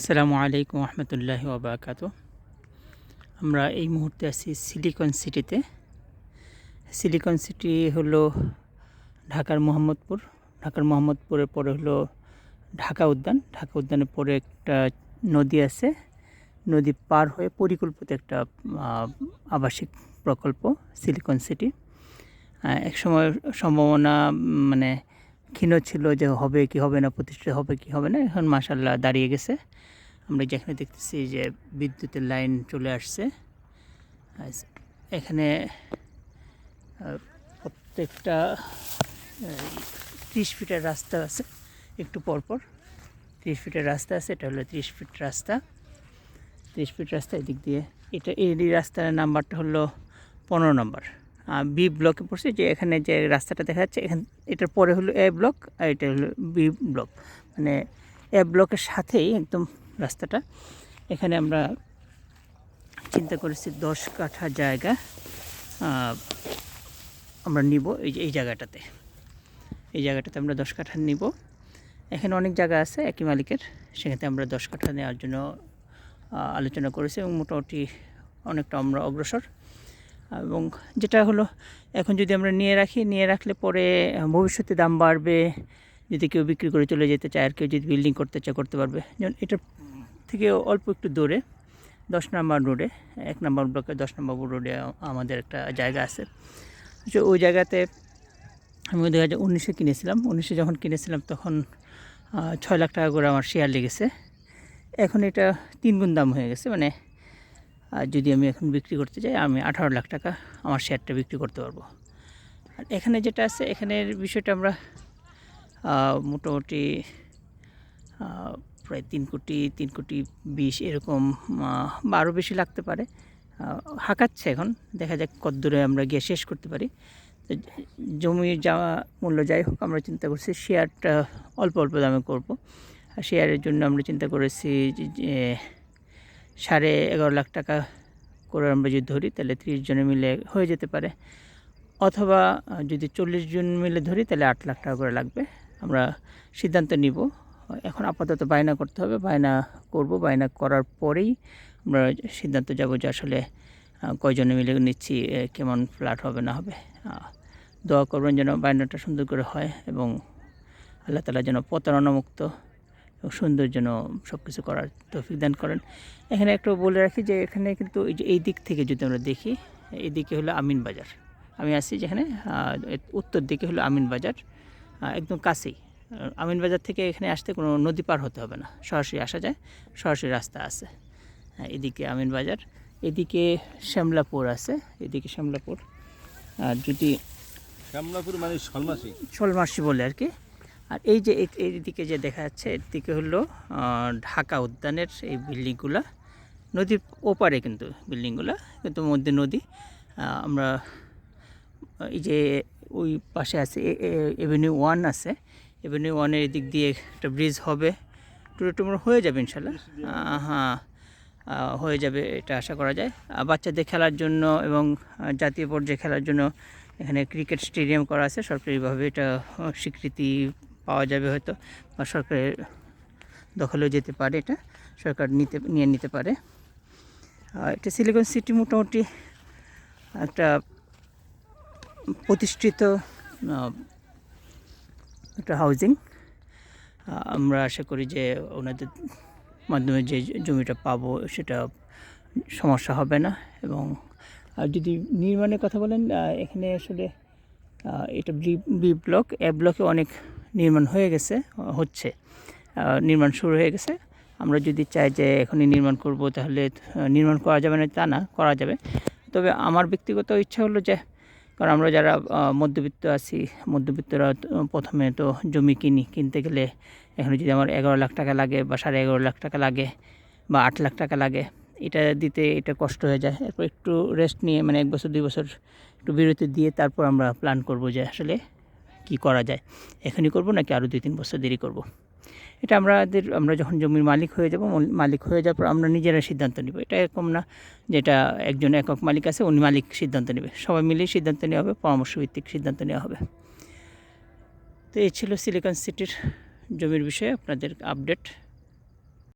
আসসালামু আলাইকুম রহমতুল্লাহি ওবরাকাত আমরা এই মুহূর্তে আছি সিলিকন সিটিতে। সিলিকন সিটি হলো ঢাকার মোহাম্মদপুর। ঢাকার মোহাম্মদপুরের পরে হলো ঢাকা উদ্যান। ঢাকা উদ্যানের পরে একটা নদী আছে। নদী পার হয়ে পরিকল্পিত একটা আবাসিক প্রকল্প সিলিকন সিটি। এক সময় সম্ভাবনা মানে ক্ষীণ ছিল যে হবে কি হবে না, প্রতিষ্ঠিত হবে কি হবে না, এখন মাসাল্লাহ দাঁড়িয়ে গেছে। আমরা যেখানে দেখতেছি যে বিদ্যুতের লাইন চলে আসছে। এখানে প্রত্যেকটা ত্রিশ ফিটের রাস্তা আছে, একটু পরপর। ত্রিশ ফিটের রাস্তা আছে, এটা হলো ত্রিশ ফিট রাস্তা। ত্রিশ ফিট রাস্তা এদিক দিয়ে। এটা এই রাস্তার নাম্বারটা হলো পনেরো নম্বর। বি ব্লকে পড়ছে যে এখানে যে রাস্তাটা দেখা যাচ্ছে, এখান, এটার পরে হলো এ ব্লক আর এটা হলো বি ব্লক মানে এ ব্লকের সাথেই একদম রাস্তাটা। এখানে আমরা চিন্তা করেছি দশ কাঠা জায়গা আমরা নিব এই যে, এই জায়গাটাতে। এই জায়গাটাতে আমরা দশ কাঠা নিব। এখানে অনেক জায়গা আছে একই মালিকের, সেখানে আমরা দশ কাঠা নেওয়ার জন্য আলোচনা করেছি এবং মোটামুটি অনেকটা আমরা অগ্রসর। এবং যেটা হলো, এখন যদি আমরা নিয়ে রাখি, নিয়ে রাখলে পরে ভবিষ্যতে দাম বাড়বে, যদি কেউ বিক্রি করে চলে যেতে চায় আর কেউ যদি বিল্ডিং করতে চায়, করতে পারবে। যেমন এটা থেকে অল্প একটু দূরে, দশ নম্বর রোডে এক নম্বর ব্লকে দশ নম্বর রোডে আমাদের একটা জায়গা আছে। তো ওই জায়গাতে আমি দু হাজার উনিশে কিনেছিলাম। উনিশে যখন কিনেছিলাম তখন ছয় লাখ টাকা করে আমার শেয়ার লেগেছে। এখন এটা তিন গুণ দাম হয়ে গেছে মানে যদি আমি এখন বিক্রি করতে যাই, আমি আঠারো লাখ টাকা আমার শেয়ারটা বিক্রি করতে পারব। আর এখানে যেটা আছে, এখানের বিষয়টা আমরা মোটামুটি প্রায় তিন কোটি তিন কোটি বিশ এরকম বা আরও বেশি লাগতে পারে। হাঁকাচ্ছে এখন, দেখা যাক কত দূরে আমরা গিয়ে শেষ করতে পারি। তো জমির যাওয়া মূল্য যাই হোক, আমরা চিন্তা করছি শেয়ারটা অল্প অল্প দামে করব। আর শেয়ারের জন্য আমরা চিন্তা করেছি যে সাড়ে এগারো লাখ টাকা করে আমরা যদি ধরি, তাহলে ত্রিশ জনে মিলে হয়ে যেতে পারে। অথবা যদি চল্লিশ জন মিলে ধরি, তাহলে আট লাখ টাকা করে লাগবে। আমরা সিদ্ধান্ত নিব। এখন আপাতত বায়না করতে হবে। বায়না করব। বায়না করার পরেই আমরা সিদ্ধান্ত যাব যে আসলে কয়জনে মিলে নিচ্ছি কেমন ফ্ল্যাট হবে, না হবে। দোয়া করবেন যেন বায়নাটা সুন্দর করে হয় এবং আল্লাহ তালা যেন প্রতারণামুক্ত সুন্দর যেন সব কিছু করার তৌফিক দান করেন। এখানে একটু বলে রাখি যে এখানে কিন্তু এই যে এই দিক থেকে যদি আমরা দেখি এই দিকে হলো আমিন বাজার। আমি আছি যেখানে উত্তর দিকে হলো আমিন বাজার একদম কাছেই। আমিন বাজার থেকে এখানে আসতে কোনো নদী পার হতে হবে না সরাসরি আসা যায় সরাসরি রাস্তা আছে। হ্যাঁ, এদিকে আমিন বাজার এদিকে শ্যামলাপুর আছে এদিকে শ্যামলাপুর। আর যদি শ্যামলাপুর মানে সলমাসি শোলমার্সি বলে আর কি। আর এই যে এইদিকে যে দেখা যাচ্ছে এদিকে হলো ঢাকা উদ্যানের এই বিল্ডিংগুলো। নদীর ওপারে কিন্তু বিল্ডিংগুলো, কিন্তু মধ্যে নদী। আমরা, এই যে ওই পাশে আছে এভিনিউ ওয়ান আছে। এভিনিউ ওয়ানের এদিক দিয়ে একটা ব্রিজ হবে। টুরে টুমোর হয়ে যাবে ইনশাল্লাহ। হ্যাঁ হয়ে যাবে এটা আশা করা যায়। আর বাচ্চাদের খেলার জন্য এবং জাতীয় পর্যায়ে খেলার জন্য এখানে ক্রিকেট স্টেডিয়াম করা আছে। সরকারিভাবে এটা স্বীকৃতি পাওয়া যাবে হয়তো, বা সরকারের দখলেও যেতে পারে এটা, সরকার নিতে, নিয়ে নিতে পারে। এটা সিলিকন সিটি মোটামুটি একটা প্রতিষ্ঠিত একটা হাউজিং আমরা আশা করি যে ওনাদের মাধ্যমে যে জমিটা পাবো সেটা সমস্যা হবে না। এবং, আর যদি নির্মাণের কথা বলেন এখানে আসলে এটা বি ব্লক এ ব্লকে অনেক নির্মাণ হয়ে গেছে, হচ্ছে। নির্মাণ শুরু হয়ে গেছে। আমরা যদি চাই যে এখনই নির্মাণ করব, তাহলে নির্মাণ করা যাবে না, তা না, করা যাবে। তবে আমার ব্যক্তিগত ইচ্ছা হলো যে, কারণ আমরা যারা মধ্যবিত্ত আছি, মধ্যবিত্তরা প্রথমে তো জমি কিনি, কিনতে গেলে এখন যদি আমার এগারো লাখ টাকা লাগে বা সাড়ে এগারো লাখ টাকা লাগে বা আট লাখ টাকা লাগে, এটা দিতে এটা কষ্ট হয়ে যায়। এরপর একটু রেস্ট নিয়ে মানে এক বছর, দুই বছর একটু বিরতি দিয়ে তারপর আমরা প্ল্যান করব যে আসলে কি করা যায়? এখনই করব নাকি আরও দুই তিন বছর দেরি করব? এটা আমাদের, আমরা যখন জমির মালিক হয়ে যাব মল- মালিক হয়ে যাওয়ার পর আমরা নিজেরা সিদ্ধান্ত নিব। এটা এরকম না যেটা একজন একক মালিক আছে, উনি মালিক সিদ্ধান্ত নেবে। সবাই মিলেই সিদ্ধান্ত নেওয়া হবে পরামর্শ ভিত্তিক সিদ্ধান্ত নেওয়া হবে। তো এই ছিল সিলিকন সিটির জমির বিষয়ে আপনাদের আপডেট